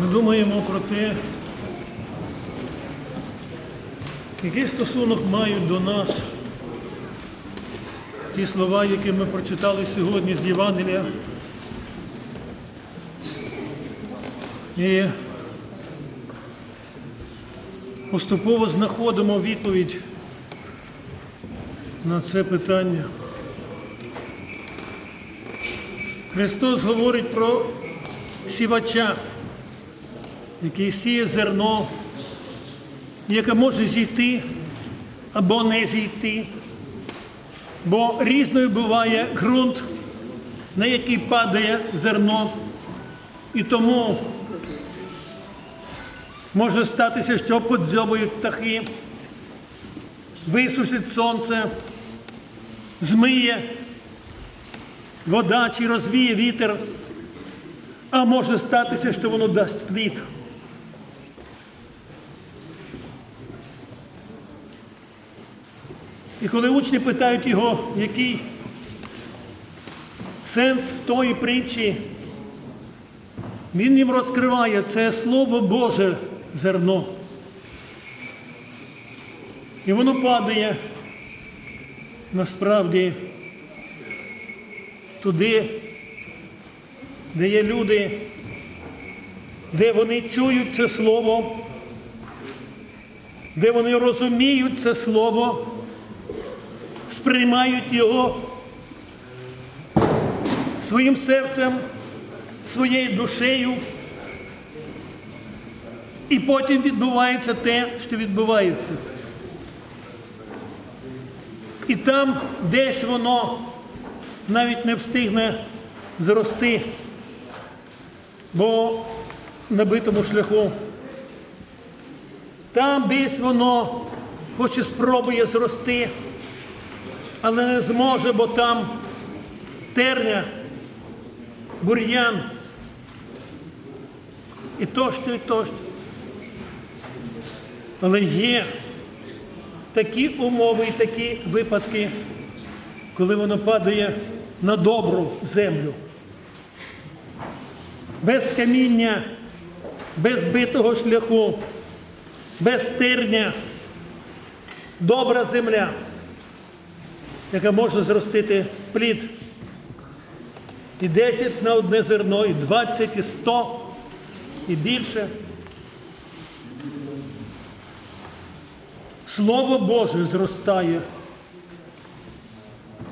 Ми думаємо про те, який стосунок мають до нас ті слова, які ми прочитали сьогодні з Євангелія. І поступово знаходимо відповідь на це питання. Христос говорить про сівача, який сіє зерно, яке може зійти або не зійти, бо різною буває ґрунт, на який падає зерно, і тому може статися, що подзьобують птахи, висушить сонце, змиє вода чи розвіє вітер, а може статися, що воно дасть плід. І коли учні питають його, який сенс в тої притчі, він їм розкриває це Слово Боже зерно. І воно падає насправді туди, де є люди, де вони чують це слово, де вони розуміють це слово, сприймають його своїм серцем, своєю душею. І потім відбувається те, що відбувається. І там десь воно навіть не встигне зрости, бо на битому шляху. Там десь воно хоч і спробує зрости, але не зможе, бо там терня, бур'ян і тощо, і тощо. Але є такі умови і такі випадки, коли воно падає на добру землю. Без каміння, без битого шляху, без терня, добра земля, яка може зростити плід. І 10 на одне зерно, і 20, і 100, і більше. Слово Боже зростає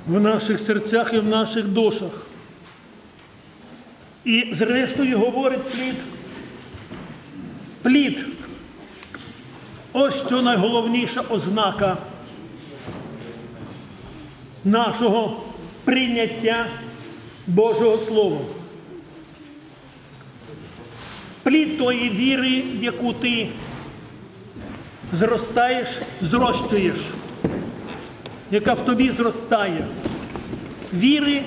в наших серцях і в наших душах. І зрештою говорить плід. Плід. Ось що найголовніша ознака нашого прийняття Божого Слова. Плід тої віри, яку ти зростаєш, зрощуєш, яка в тобі зростає. Віри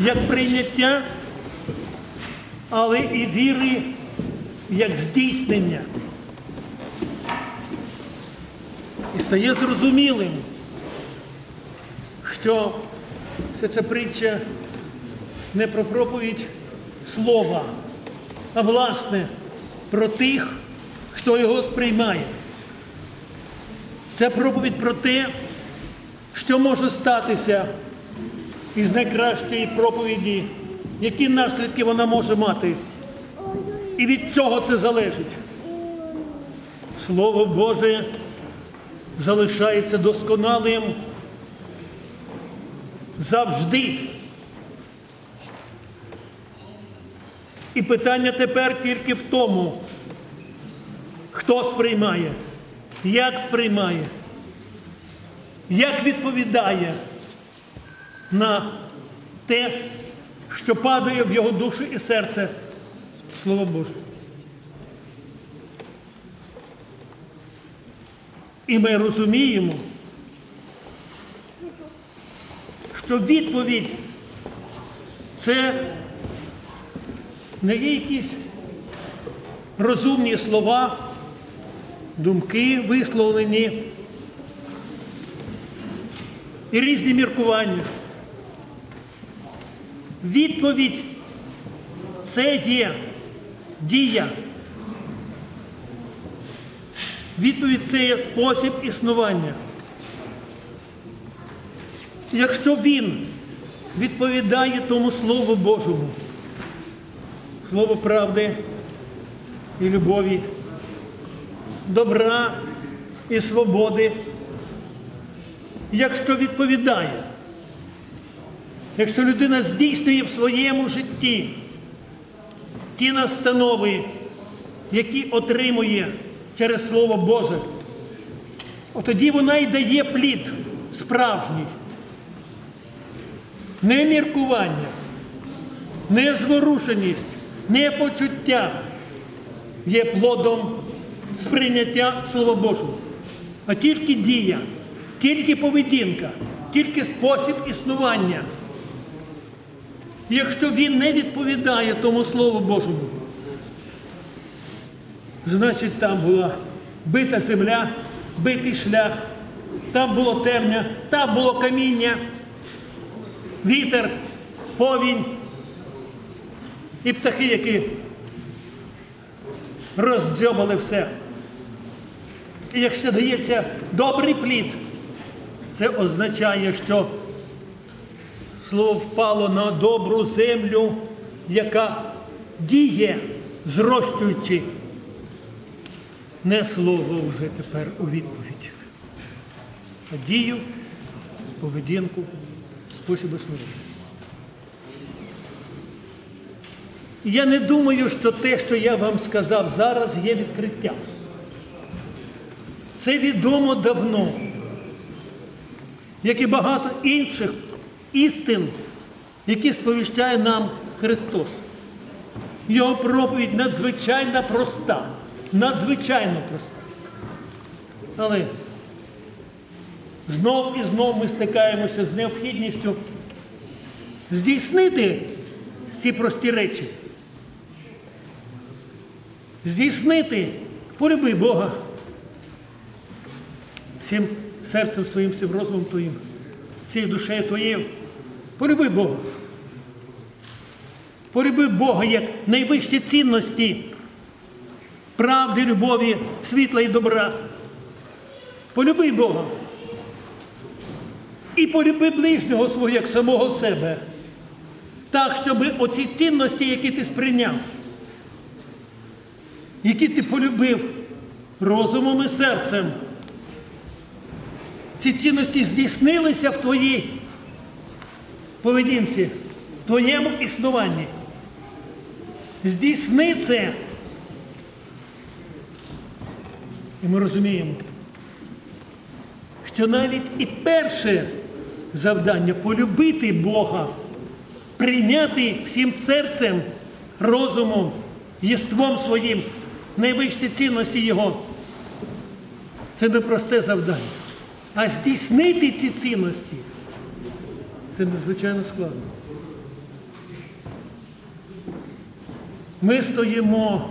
як прийняття, але і віри як здійснення. І стає зрозумілим, що вся ця притча не про проповідь слова, а власне про тих, хто його сприймає. Це проповідь про те, що може статися із найкращої проповіді, які наслідки вона може мати, і від чого це залежить. Слово Боже залишається досконалим завжди. І питання тепер тільки в тому, хто сприймає, як сприймає, як відповідає на те, що падає в його душу і серце. Слово Боже. І ми розуміємо, що відповідь це не якісь розумні слова, думки висловлені і різні міркування. Відповідь це є дія. Відповідь це є спосіб існування. Якщо він відповідає тому Слову Божому, Слово правди і любові, добра і свободи, якщо відповідає, якщо людина здійснює в своєму житті ті настанови, які отримує через Слово Боже, от тоді вона й дає плід справжній. Не міркування, не зворушеність, не почуття є плодом сприйняття Слова Божого, а тільки дія, тільки поведінка, тільки спосіб існування. Якщо він не відповідає тому Слову Божому, значить там була бита земля, битий шлях, там було темня, там було каміння, вітер, повінь і птахи, які роздзьобали все. І якщо дається добрий плід, це означає, що слово впало на добру землю, яка діє, зрощуючи. Не слово вже тепер у відповідь, а дію, поведінку, спосіб існування. Я не думаю, що те, що я вам сказав зараз, є відкриттям. Це відомо давно, як і багато інших істин, які сповіщає нам Христос. Його проповідь надзвичайно проста, надзвичайно проста. Але знов і знов ми стикаємося з необхідністю здійснити ці прості речі. Здійснити, полюби Бога всім серцем своїм, всім розумом твоїм, всією душею твоєю. Полюби Бога. Полюби Бога як найвищі цінності правди, любові, світла і добра. Полюби Бога. І полюби ближнього свого як самого себе. Так, щоб оці цінності, які ти сприйняв, які ти полюбив розумом і серцем, ці цінності здійснилися в твоїй поведінці, в твоєму існуванні. Здійсни це. І ми розуміємо, що навіть і перше завдання полюбити Бога, прийняти всім серцем, розумом, єством своїм найвищі цінності Його. Це не просте завдання. А здійснити ці цінності це надзвичайно складно. Ми стоїмо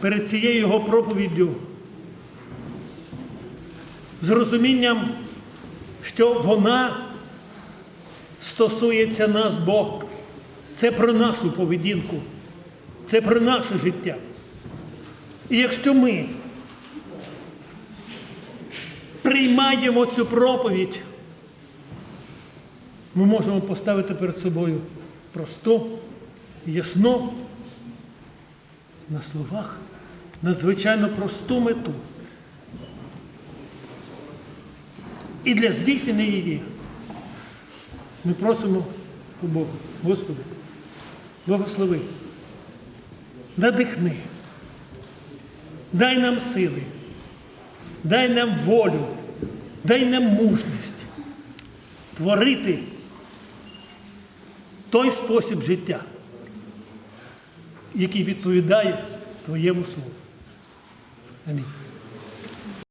перед цією його проповіддю з розумінням, що вона стосується нас, бо це про нашу поведінку, це про наше життя. І якщо ми приймаємо цю проповідь, ми можемо поставити перед собою просту, ясну, на словах, надзвичайно просту мету. І для здійснення її ми просимо у Бога, Господи, благослови, надихни, дай нам сили, дай нам волю, дай нам мужність творити той спосіб життя, який відповідає Твоєму слову. Амінь.